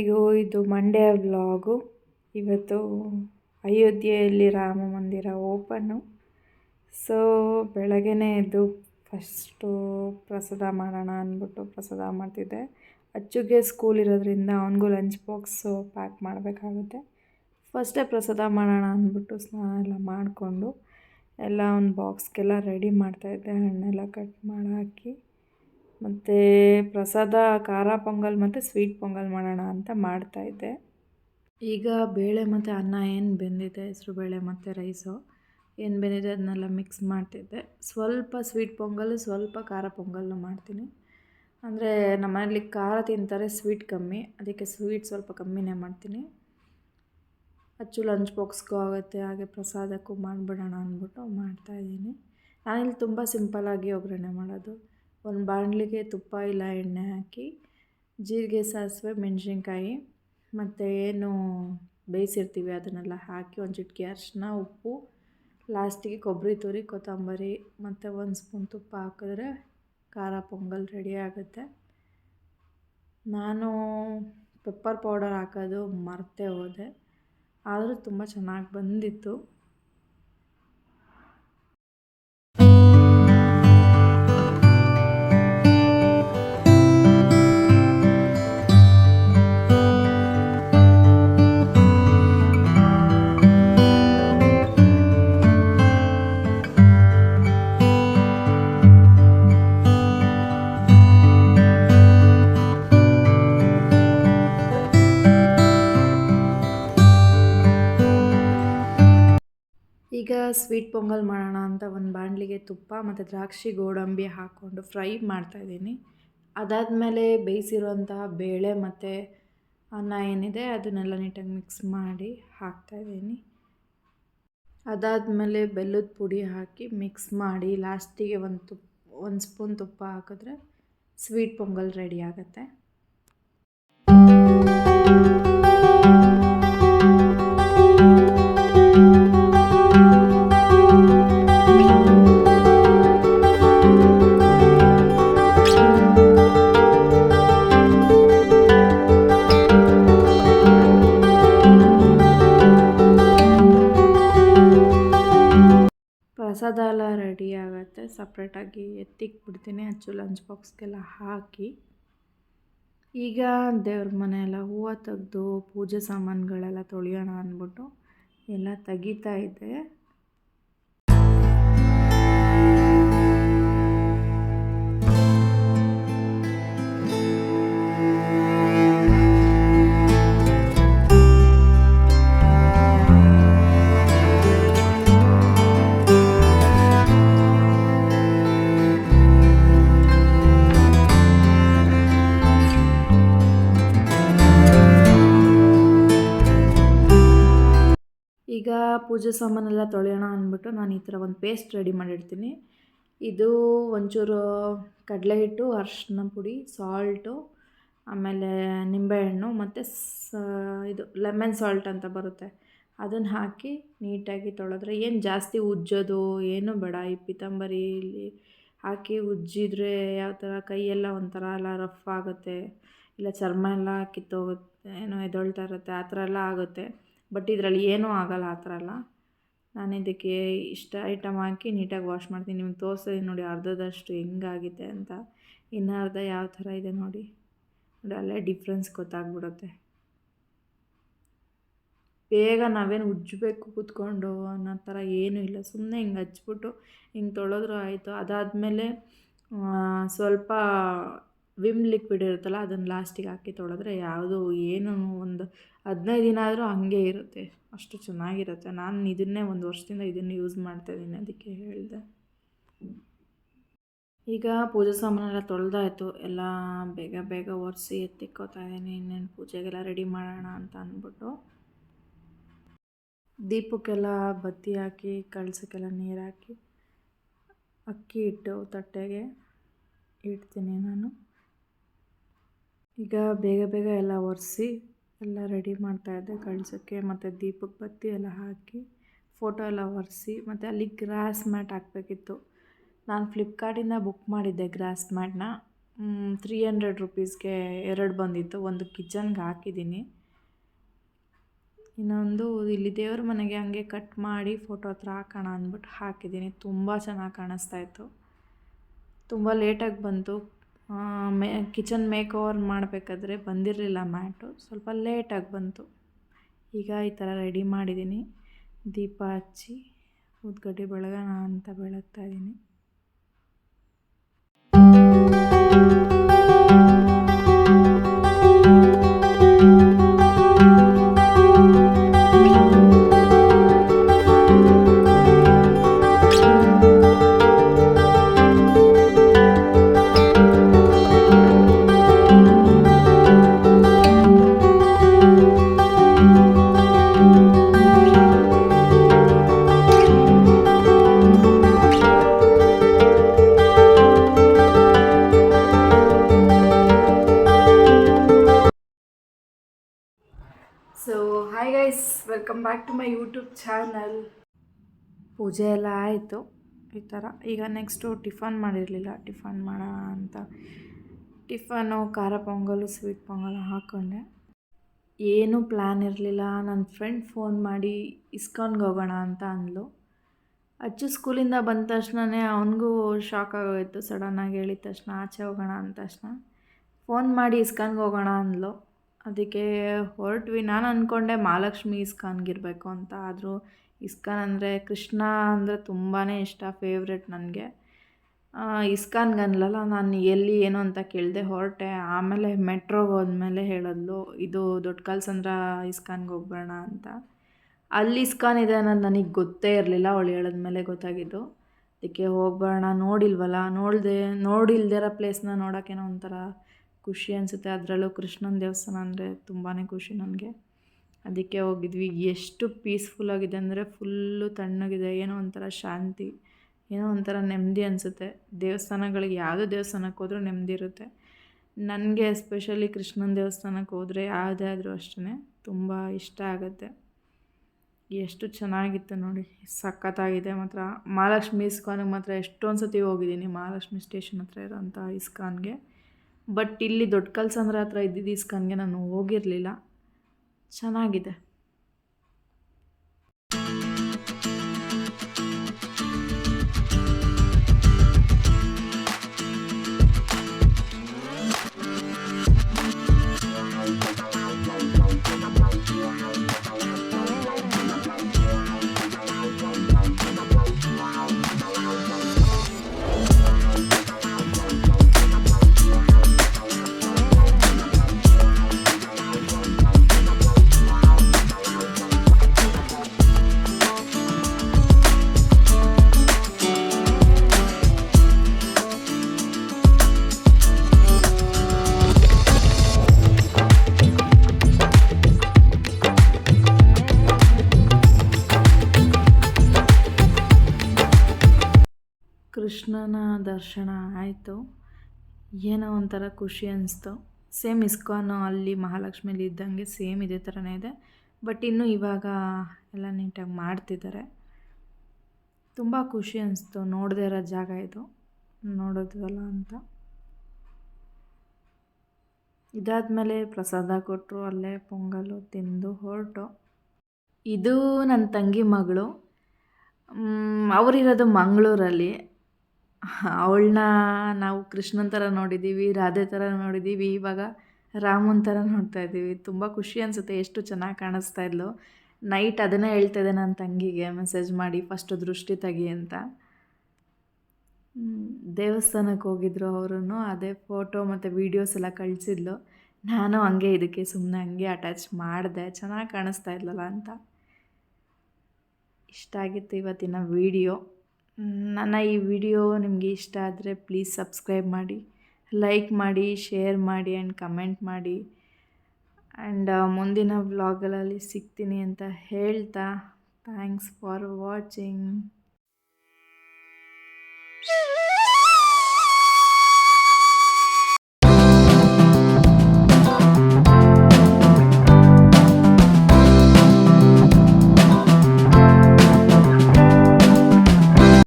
ಎಲ್ಲರಿಗೂ ಇದು ಮಂಡ್ಯ ವ್ಲಾಗು ಇವತ್ತು ಅಯೋಧ್ಯೆಯಲ್ಲಿ ರಾಮ ಮಂದಿರ ಓಪನ್ನು ಸೊ ಬೆಳಗ್ಗೆ ಎದ್ದು ಫಸ್ಟು ಪ್ರಸಾದ ಮಾಡೋಣ ಅಂದ್ಬಿಟ್ಟು ಪ್ರಸಾದ ಮಾಡ್ತಿದ್ದೆ. ಅಚ್ಚುಗೆ ಸ್ಕೂಲ್ ಇರೋದ್ರಿಂದ ಅವನಿಗೂ ಲಂಚ್ ಬಾಕ್ಸು ಪ್ಯಾಕ್ ಮಾಡಬೇಕಾಗುತ್ತೆ. ಫಸ್ಟೇ ಪ್ರಸಾದ ಮಾಡೋಣ ಅಂದ್ಬಿಟ್ಟು ಸ್ನಾನ ಎಲ್ಲ ಮಾಡಿಕೊಂಡು ಎಲ್ಲ ಒಂದು ಬಾಕ್ಸ್ಗೆಲ್ಲ ರೆಡಿ ಮಾಡ್ತಾಯಿದ್ದೆ ಹಣ್ಣೆಲ್ಲ ಕಟ್ ಮಾಡಿ ಮತ್ತು ಪ್ರಸಾದ, ಖಾರ ಪೊಂಗಲ್ ಮತ್ತು ಸ್ವೀಟ್ ಪೊಂಗಲ್ ಮಾಡೋಣ ಅಂತ ಮಾಡ್ತಾಯಿದ್ದೆ ಈಗ ಬೇಳೆ ಮತ್ತು ಅನ್ನ ಏನು ಬೆಂದಿದೆ? ಬೇಳೆ ಮತ್ತು ರೈಸು ಏನು ಬೆಂದಿದೆ ಅದನ್ನೆಲ್ಲ ಮಿಕ್ಸ್ ಮಾಡ್ತಿದ್ದೆ. ಸ್ವಲ್ಪ ಸ್ವೀಟ್ ಪೊಂಗಲ್, ಸ್ವಲ್ಪ ಖಾರ ಪೊಂಗಲ್ಲು ಮಾಡ್ತೀನಿ. ಅಂದರೆ ನಮ್ಮನೇಲಿ ಖಾರ ತಿಂತಾರೆ ಸ್ವೀಟ್ ಕಮ್ಮಿ. ಅದಕ್ಕೆ ಸ್ವೀಟ್ ಸ್ವಲ್ಪ ಕಮ್ಮಿನೇ ಮಾಡ್ತೀನಿ. ಅಚ್ಚು ಲಂಚ್ ಬಾಕ್ಸ್ಗೂ ಆಗುತ್ತೆ, ಹಾಗೆ ಪ್ರಸಾದಕ್ಕೂ ಮಾಡಿಬಿಡೋಣ ಅಂದ್ಬಿಟ್ಟು ಮಾಡ್ತಾಯಿದ್ದೀನಿ ನಾನಿಲ್ಲಿ ತುಂಬ ಸಿಂಪಲ್ಲಾಗಿ ಒಗ್ಗರಣೆ ಮಾಡೋದು. ಒಂದು ಬಾಣಲಿಗೆ ತುಪ್ಪ ಇಲ್ಲ ಎಣ್ಣೆ ಹಾಕಿ, ಜೀರಿಗೆ, ಸಾಸಿವೆ, ಮೆಣಸಿನ್ಕಾಯಿ ಮತ್ತು ಏನು ಬೇಯಿಸಿರ್ತೀವಿ ಅದನ್ನೆಲ್ಲ ಹಾಕಿ ಒಂದು ಚಿಟಿಕೆ ಅರಿಶಿನ, ಉಪ್ಪು, ಲಾಸ್ಟಿಗೆ ಕೊಬ್ಬರಿ ತುರಿ, ಕೊತ್ತಂಬರಿ ಮತ್ತು ಒಂದು ಸ್ಪೂನ್ ತುಪ್ಪ ಹಾಕಿದ್ರೆ ಖಾರ ಪೊಂಗಲ್ ರೆಡಿ ಆಗುತ್ತೆ. ನಾನು ಪೆಪ್ಪರ್ ಪೌಡರ್ ಹಾಕೋದು ಮರೆತೇ ಹೋದೆ. ಆದರೂ ತುಂಬ ಚೆನ್ನಾಗಿ ಬಂದಿತ್ತು. ಈಗ ಸ್ವೀಟ್ ಪೊಂಗಲ್ ಮಾಡೋಣ ಅಂತ ಒಂದು ಬಾಣಲಿಗೆ ತುಪ್ಪ ಮತ್ತು ದ್ರಾಕ್ಷಿ ಗೋಡಂಬಿ ಹಾಕ್ಕೊಂಡು ಫ್ರೈ ಮಾಡ್ತಾಯಿದ್ದೀನಿ ಅದಾದಮೇಲೆ ಬೇಯಿಸಿರುವಂತಹ ಬೇಳೆ ಮತ್ತು ಅನ್ನ ಏನಿದೆ ಅದನ್ನೆಲ್ಲ ನೀಟಾಗಿ ಮಿಕ್ಸ್ ಮಾಡಿ ಹಾಕ್ತಾಯಿದ್ದೀನಿ ಅದಾದಮೇಲೆ ಬೆಲ್ಲದ ಪುಡಿ ಹಾಕಿ ಮಿಕ್ಸ್ ಮಾಡಿ ಲಾಸ್ಟಿಗೆ ಒಂದು ತುಪ್ಪ ಒಂದು ಸ್ಪೂನ್ ತುಪ್ಪ ಹಾಕಿದ್ರೆ ಸ್ವೀಟ್ ಪೊಂಗಲ್ ರೆಡಿ ಆಗುತ್ತೆ. ಸಪ್ರೇಟಾಗಿ ಎತ್ತಿಕ್ಬಿಡ್ತೀನಿ ಅಚ್ಚು ಲಂಚ್ ಬಾಕ್ಸ್ಗೆಲ್ಲ ಹಾಕಿ. ಈಗ ದೇವ್ರ ಮನೆಯೆಲ್ಲ ಹೂವು ತೆಗೆದು ಪೂಜೆ ಸಾಮಾನುಗಳೆಲ್ಲ ತೊಳೆಯೋಣ ಅಂದ್ಬಿಟ್ಟು ಎಲ್ಲ ತೆಗಿತಾ ಇದ್ದೆ ಪೂಜೆ ಸಾಮಾನೆಲ್ಲ ತೊಳೆಯೋಣ ಅಂದ್ಬಿಟ್ಟು ನಾನು ಈ ಥರ ಒಂದು ಪೇಸ್ಟ್ ರೆಡಿ ಮಾಡಿಡ್ತೀನಿ ಇದು ಒಂಚೂರು ಕಡಲೆ ಹಿಟ್ಟು ಅರ್ಶಿನ ಪುಡಿ, ಸಾಲ್ಟು, ಆಮೇಲೆ ನಿಂಬೆಹಣ್ಣು ಮತ್ತು ಸ, ಇದು ಲೆಮನ್ ಸಾಲ್ಟ್ ಅಂತ ಬರುತ್ತೆ. ಅದನ್ನು ಹಾಕಿ ನೀಟಾಗಿ ತೊಳೆದ್ರೆ ಏನು ಜಾಸ್ತಿ ಉಜ್ಜೋದು ಏನೂ ಬೇಡ. ಈ ಪಿತಾಂಬರಿಲಿ ಹಾಕಿ ಉಜ್ಜಿದ್ರೆ ಯಾವ ಥರ ಕೈಯೆಲ್ಲ ಒಂಥರ ಎಲ್ಲ ರಫ್ ಆಗುತ್ತೆ. ಇಲ್ಲ ಚರ್ಮ ಎಲ್ಲ ಕಿತ್ತೋಗುತ್ತೆ, ಏನೋ ಎದೊಳ್ತಾ ಇರುತ್ತೆ, ಆ ಥರ ಎಲ್ಲ ಆಗುತ್ತೆ. ಬಟ್ ಇದರಲ್ಲಿ ಏನೂ ಆಗಲ್ಲ ಆ ಥರ ಅಲ್ಲ ನಾನು ಇದಕ್ಕೆ ಇಷ್ಟ ಐಟಮ್ ಹಾಕಿ ನೀಟಾಗಿ ವಾಶ್ ಮಾಡ್ತೀನಿ. ನಿಮ್ಗೆ ತೋರಿಸ್ತೀನಿ ನೋಡಿ ಅರ್ಧದಷ್ಟು ಹೆಂಗಾಗಿದೆ ಅಂತ. ಇನ್ನು ಅರ್ಧ ಯಾವ ಥರ ಇದೆ ನೋಡಿ. ನೋಡಿ ಅಲ್ಲೇ ಡಿಫ್ರೆನ್ಸ್ ಗೊತ್ತಾಗ್ಬಿಡುತ್ತೆ. ಬೇಗ ನಾವೇನು ಉಜ್ಜಬೇಕು ಕೂತ್ಕೊಂಡು ಅನ್ನೋ ಥರ ಏನೂ ಇಲ್ಲ. ಸುಮ್ಮನೆ ಹಿಂಗೆ ಹಚ್ಬಿಟ್ಟು ಹಿಂಗೆ ತೊಳೆದ್ರು ಆಯಿತು. ಅದಾದಮೇಲೆ ಸ್ವಲ್ಪ ವಿಮ್ ಲಿಕ್ವಿಡ್ ಇರುತ್ತಲ್ಲ ಅದನ್ನು ಲಾಸ್ಟಿಗೆ ಹಾಕಿ ತೊಳೆದ್ರೆ ಯಾವುದು ಏನೂ ಒಂದು ಹದಿನೈದು ದಿನ ಆದರೂ ಹಾಗೆ ಇರುತ್ತೆ. ಅಷ್ಟು ಚೆನ್ನಾಗಿರುತ್ತೆ. ನಾನು ಇದನ್ನೇ ಒಂದು ವರ್ಷದಿಂದ ಇದನ್ನು ಯೂಸ್ ಮಾಡ್ತಾಯಿದ್ದೀನಿ ಅದಕ್ಕೆ ಹೇಳಿದೆ. ಈಗ ಪೂಜೆ ಸಾಮಾನೆಲ್ಲ ತೊಳೆದಾಯಿತು. ಎಲ್ಲ ಬೇಗ ಬೇಗ ಒರೆಸಿ ಎತ್ತಿಕ್ಕೋತಾ ಇದ್ದೀನಿ. ಇನ್ನೇನು ಪೂಜೆಗೆಲ್ಲ ರೆಡಿ ಮಾಡೋಣ ಅಂತ ಅಂದ್ಬಿಟ್ಟು. ದೀಪಕ್ಕೆಲ್ಲ ಬತ್ತಿ ಹಾಕಿ, ಕಳ್ಸಕ್ಕೆಲ್ಲ ನೀರು ಹಾಕಿ, ಅಕ್ಕಿ ಇಟ್ಟು ತಟ್ಟೆಗೆ ಇಡ್ತೀನಿ ನಾನು. ಈಗ ಬೇಗ ಬೇಗ ಎಲ್ಲ ಒರೆಸಿ ಎಲ್ಲ ರೆಡಿ ಮಾಡ್ತಾಯಿದ್ದೆ ಕಳ್ಸೋಕ್ಕೆ ಮತ್ತು ದೀಪಕ್ಕೆ ಬತ್ತಿ ಎಲ್ಲ ಹಾಕಿ ಫೋಟೋ ಎಲ್ಲ ಒರೆಸಿ ಮತ್ತು ಅಲ್ಲಿ ಗ್ರಾಸ್ ಮ್ಯಾಟ್ ಹಾಕಬೇಕಿತ್ತು. ನಾನು ಫ್ಲಿಪ್ಕಾರ್ಟಿಂದ ಬುಕ್ ಮಾಡಿದ್ದೆ ಗ್ರಾಸ್ ಮ್ಯಾಟ್ನ ತ್ರೀ ಹಂಡ್ರೆಡ್ ರುಪೀಸ್ಗೆ ಎರಡು ಬಂದಿತ್ತು. ಒಂದು ಕಿಚನ್ಗೆ ಹಾಕಿದ್ದೀನಿ. ಇನ್ನೊಂದು ಇಲ್ಲಿ ದೇವ್ರ ಮನೆಗೆ ಹಂಗೆ ಕಟ್ ಮಾಡಿ ಫೋಟೋ ಹತ್ರ ಹಾಕೋಣ ಅಂದ್ಬಿಟ್ಟು ಹಾಕಿದ್ದೀನಿ. ತುಂಬ ಚೆನ್ನಾಗಿ ಕಾಣಿಸ್ತಾ ಇತ್ತು. ತುಂಬ ಲೇಟಾಗಿ ಬಂತು. ಮೇ, ಕಿಚನ್ ಮೇಕ್ ಓವರ್ ಮಾಡಬೇಕಾದ್ರೆ ಬಂದಿರಲಿಲ್ಲ ಮ್ಯಾಟು. ಸ್ವಲ್ಪ ಲೇಟಾಗಿ ಬಂತು. ಈಗ ಈ ಥರ ರೆಡಿ ಮಾಡಿದ್ದೀನಿ. ದೀಪ ಹಚ್ಚಿ ಉದ್ಗಡ್ಡೆ ಬೆಳಗೋಣ ಅಂತ ಬೆಳಗ್ತಾ ಇದ್ದೀನಿ. To my YouTube channel. ಪೂಜೆ ಎಲ್ಲ ಆಯಿತು. ಈ ಥರ. ಈಗ ನೆಕ್ಸ್ಟು ಟಿಫನ್ ಮಾಡಿರಲಿಲ್ಲ. ಟಿಫನ್ ಮಾಡ ಅಂತ. ಟಿಫನು, ಖಾರ ಪೊಂಗಲು ಸ್ವೀಟ್ ಪೊಂಗಲು ಹಾಕ್ಕೊಂಡೆ ಏನೂ ಪ್ಲ್ಯಾನ್ ಇರಲಿಲ್ಲ. ನನ್ನ ಫ್ರೆಂಡ್ ಫೋನ್ ಮಾಡಿ ಇಸ್ಕಾನ್ಗೆ ಹೋಗೋಣ ಅಂತ ಅಂದ್ಲು. ಅಚ್ಚು ಸ್ಕೂಲಿಂದ ಬಂದ ತಕ್ಷಣವೇ ಅವನಿಗೂ ಶಾಕ್ ಆಗೋಯ್ತು. ಸಡನ್ನಾಗಿ ಹೇಳಿದ ತಕ್ಷಣ ಆಚೆ ಹೋಗೋಣ ಅಂದ ತಕ್ಷಣ. ಫೋನ್ ಮಾಡಿ ಇಸ್ಕಾನ್ಗೆ ಹೋಗೋಣ ಅಂದ್ಲು. ಅದಕ್ಕೆ ಹೊರಟ್ವಿ. ನಾನು ಅಂದ್ಕೊಂಡೆ ಮಹಾಲಕ್ಷ್ಮಿ ಇಸ್ಕಾನ್ಗಿರಬೇಕು ಅಂತ. ಆದರೂ ಇಸ್ಕಾನ್ ಅಂದರೆ ಕೃಷ್ಣ ಅಂದರೆ ತುಂಬಾ ಇಷ್ಟ ಫೇವ್ರೆಟ್ ನನಗೆ. ಇಸ್ಕಾನ್ಗೆ ಅನ್ಲಲ್ಲ ನಾನು ಎಲ್ಲಿ ಏನು ಅಂತ ಕೇಳಿದೆ ಹೊರಟೆ. ಆಮೇಲೆ ಮೆಟ್ರೋಗೆ ಹೋದ್ಮೇಲೆ ಹೇಳಿದ್ಲು, ಇದು ದೊಡ್ಡ ಕಲ್ಸಂದ್ರ ಇಸ್ಕಾನ್ಗೆ ಹೋಗ್ಬರೋಣ ಅಂತ. ಅಲ್ಲಿ ಇಸ್ಕಾನ್ ಇದೆ ಅನ್ನೋದು ನನಗೆ ಗೊತ್ತೇ ಇರಲಿಲ್ಲ ಅವಳು ಹೇಳಿದ್ಮೇಲೆ ಗೊತ್ತಾಗಿದ್ದು. ಅದಕ್ಕೆ ಹೋಗ್ಬರೋಣ ನೋಡಿಲ್ವಲ್ಲ? ನೋಡಿದೆ, ನೋಡಿಲ್ದಿರೋ ಪ್ಲೇಸ್ನ ನೋಡೋಕ್ಕೇನೋ ಒಂಥರ ಖುಷಿ ಅನಿಸುತ್ತೆ. ಅದರಲ್ಲೂ ಕೃಷ್ಣನ ದೇವಸ್ಥಾನ ಅಂದರೆ ತುಂಬಾ ಖುಷಿ ನನಗೆ. ಅದಕ್ಕೆ ಹೋಗಿದ್ವಿ. ಎಷ್ಟು ಪೀಸ್ಫುಲ್ಲಾಗಿದೆ ಅಂದರೆ ಫುಲ್ಲು ತಣ್ಣಗಿದೆ. ಏನೋ ಒಂಥರ ಶಾಂತಿ, ಏನೋ ಒಂಥರ ನೆಮ್ಮದಿ ಅನಿಸುತ್ತೆ. ದೇವಸ್ಥಾನಗಳಿಗೆ ಯಾವುದೋ ದೇವಸ್ಥಾನಕ್ಕೆ ಹೋದರೂ ನೆಮ್ಮದಿ ಇರುತ್ತೆ. ನನಗೆ ಎಸ್ಪೆಷಲಿ ಕೃಷ್ಣನ ದೇವಸ್ಥಾನಕ್ಕೆ ಹೋದರೆ ಯಾವುದೇ ಆದರೂ ಅಷ್ಟೇ ತುಂಬ ಇಷ್ಟ ಆಗುತ್ತೆ. ಎಷ್ಟು ಚೆನ್ನಾಗಿತ್ತು ನೋಡಿ. ಸಖತ್ತಾಗಿದೆ ಮಾತ್ರ. ಮಹಾಲಕ್ಷ್ಮಿ ಇಸ್ಕಾನ್ಗೆ ಮಾತ್ರ ಎಷ್ಟೊಂದು ಸತಿ ಹೋಗಿದ್ದೀನಿ. ಮಹಾಲಕ್ಷ್ಮಿ ಸ್ಟೇಷನ್ ಹತ್ರ ಇರೋಂಥ ಇಸ್ಕಾನ್ಗೆ. ಬಟ್ ಇಲ್ಲಿ ದೊಡ್ಡ ಕಲ್ಸಂದ್ರ ಹತ್ರ ಇದ್ದಿದ್ದು ಇಸ್ಕನ್ಗೆ ನಾನು ಹೋಗಿರಲಿಲ್ಲ. ಚೆನ್ನಾಗಿದೆ. ಕೃಷ್ಣನ ದರ್ಶನ ಆಯಿತು. ಏನೋ ಒಂಥರ ಖುಷಿ ಅನಿಸ್ತು. ಸೇಮ್ ಇಸ್ಕಾನು ಅಲ್ಲಿ ಮಹಾಲಕ್ಷ್ಮಿಲಿ ಇದ್ದಂಗೆ ಸೇಮ್ ಇದೇ ಥರನೇ ಇದೆ. ಬಟ್ ಇನ್ನೂ ಇವಾಗ ಎಲ್ಲ ನೀಟಾಗಿ ಮಾಡ್ತಿದ್ದಾರೆ. ತುಂಬ ಖುಷಿ ಅನಿಸ್ತು ನೋಡದೇ ಇರೋ ಜಾಗ ಇದು. ನೋಡೋದ್ವಲ್ಲ ಅಂತ. ಇದಾದಮೇಲೆ ಪ್ರಸಾದ ಕೊಟ್ಟರು ಅಲ್ಲೇ ಪೊಂಗಲು ತಿಂದು ಹೊರಟು. ಇದು ನನ್ನ ತಂಗಿ ಮಗಳು. ಅವರಿರೋದು ಮಂಗಳೂರಲ್ಲಿ. ಅವಳನ್ನ ನಾವು ಕೃಷ್ಣನ ಥರ ನೋಡಿದ್ದೀವಿ ರಾಧೆ ಥರ ನೋಡಿದ್ದೀವಿ ಇವಾಗ ರಾಮನ ಥರ ನೋಡ್ತಾ ಇದ್ದೀವಿ ತುಂಬ ಖುಷಿ ಅನಿಸುತ್ತೆ ಎಷ್ಟು ಚೆನ್ನಾಗಿ ಕಾಣಿಸ್ತಾ ಇದ್ಲು. ನೈಟ್ ಅದನ್ನೇ ಹೇಳ್ತಾಯಿದ್ದೆ ನನ್ನ ತಂಗಿಗೆ ಮೆಸೇಜ್ ಮಾಡಿ ಫಸ್ಟ್ ದೃಷ್ಟಿ ತೆಗಿ ಅಂತ. ದೇವಸ್ಥಾನಕ್ಕೆ ಹೋಗಿದ್ರು ಅವರು ಅದೇ ಫೋಟೋ ಮತ್ತು ವೀಡಿಯೋಸ್ ಎಲ್ಲ ಕಳಿಸಿದ್ಲು. ನಾನು ಹಂಗೆ ಇದಕ್ಕೆ ಸುಮ್ಮನೆ ಹಂಗೆ ಅಟ್ಯಾಚ್ ಮಾಡಿದೆ. ಚೆನ್ನಾಗಿ ಕಾಣಿಸ್ತಾ ಇದ್ಲಲ್ಲ ಅಂತ. ಇಷ್ಟ ಆಗಿತ್ತು ಇವತ್ತಿನ ವೀಡಿಯೋ ನನ್ನ ಈ ವಿಡಿಯೋ ನಿಮಗೆ ಇಷ್ಟ ಆದರೆ ಪ್ಲೀಸ್ ಸಬ್ಸ್ಕ್ರೈಬ್ ಮಾಡಿ, ಲೈಕ್ ಮಾಡಿ, ಶೇರ್ ಮಾಡಿ ಆ್ಯಂಡ್ ಕಮೆಂಟ್ ಮಾಡಿ. ಆ್ಯಂಡ್ ಮುಂದಿನ ವ್ಲಾಗ್ಗಳಲ್ಲಿ ಸಿಗ್ತೀನಿ ಅಂತ ಹೇಳ್ತಾ. Thanks for watching.